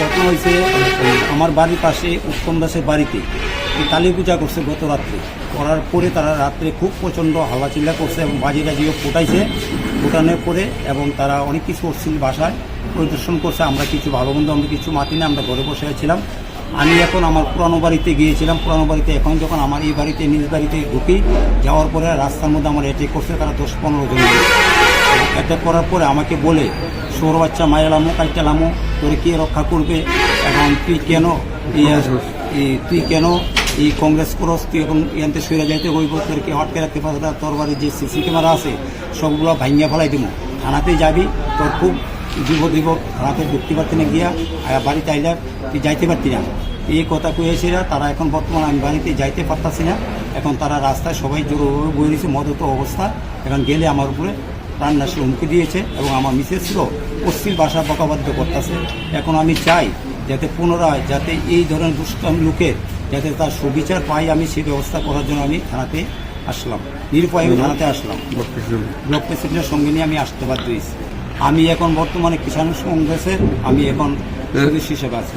ঘটনা হয়েছে, আমার বাড়ির পাশে উত্তম দাসের বাড়িতে। কালী পূজা করছে গত রাত্রে। করার পরে তারা রাত্রে খুব প্রচণ্ড হাওয়াচিল্লা করছে এবং বাজি টাজিও ফুটাইছে। ফোটানোর পরে এবং তারা অনেক কিছু অশ্লীল ভাষায় পরিদর্শন করছে। আমরা কিছু ভালো বন্ধু আমরা কিছু মাতি না, আমরা ঘরে বসে আছিলাম। আমি এখন আমার পুরানো বাড়িতে গিয়েছিলাম। পুরানো বাড়িতে এখন যখন আমার এই বাড়িতে, নিজ বাড়িতে ঢুকি, যাওয়ার পরে রাস্তার মধ্যে আমার অ্যাটেক করছে তারা দশ পনেরো জন। অ্যাটাক করার পরে আমাকে বলে সৌর বাচ্চা মায়ালামো কাইটালামো তোরে কে রক্ষা করবে এবং তুই কেন তুই কেন এই কংগ্রেস করস? তুই এখন ইয়ান্তে সইরা যাইতে হইব, তোর কে হটকে রাখতে পারবে না তোর বাড়ির যে সিসি ক্যামেরা আছে, সবগুলো ভাঙ্গিয়া ফেলাই দিব থানাতে যাবি, তোর খুব দিব দিব থানাতে ঢুকতে পারতি না গিয়া বাড়িতে আইলা, তুই যাইতে পারতি না। এই কথা কয়েছিরা তারা এখন বর্তমানে আমি বাড়িতে যাইতে পারতাছি না। এখন তারা রাস্তায় সবাই জোরভাবে বয়ে দিয়েছে মদত অবস্থা। এখন গেলে আমার উপরে প্রাণনাশের হুমকি দিয়েছে এবং আমার মিসেসও অশ্লীল ভাষা বকাবাদ্য করতেছে। এখন আমি চাই যাতে পুনরায় যাতে এই ধরনের দুষ্কাম লোকের যাতে তার সুবিচার পাই আমি সেই ব্যবস্থা করার জন্য আমি থানাতে আসলাম। নিরুপায় আমি থানাতে আসলাম। ব্লক প্রেসিডেন্টের সঙ্গে নিয়ে আমি আসতে বাধ্য হয়েছি। আমি এখন বর্তমানে কিষাণ কংগ্রেসের আমি এখন সদস্য হিসেবে আছি।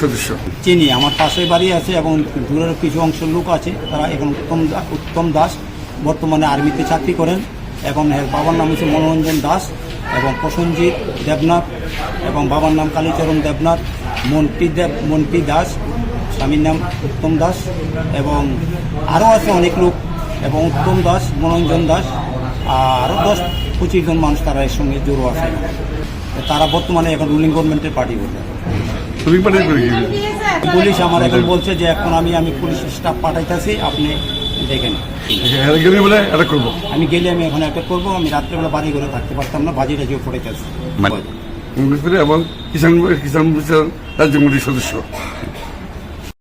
সদস্য। চিনি আমার পাশে বাড়ি আছে এবং দূরের কিছু অংশের লোক আছে। তারা এখন উত্তম উত্তম দাস বর্তমানে আর্মিতে চাকরি করেন। এখন এর বাবার নাম হচ্ছে মনোরঞ্জন দাস এবং প্রসঞ্জিৎ দেবনাথ এবং বাবার নাম কালীচরণ দেবনাথ মন্টি দেব মন্টি দাস স্বামীর নাম উত্তম দাস এবং আরও আছে অনেক লোক এবং উত্তম দাস মনোরঞ্জন দাস আরও দশ পঁচিশ জন মানুষ তারা এর সঙ্গে জড়ো আছে। তারা বর্তমানে এখন রুলিং গভর্নমেন্টের পার্টি কি? পুলিশ আমার এখন বলছে যে এখন আমি আমি পুলিশ স্টাফ পাঠাইতেছি আপনি দেখেন এখানে বলে এটা করব। আমি গেলে আমি এখন একটা করব আমি রাত্রেবেলা বাড়ি ঘরে থাকতে পারতাম না বাজি টাজিও পড়ে গেছে। করে এবং কিষাণ কিষাণ মোর্চার সদস্য।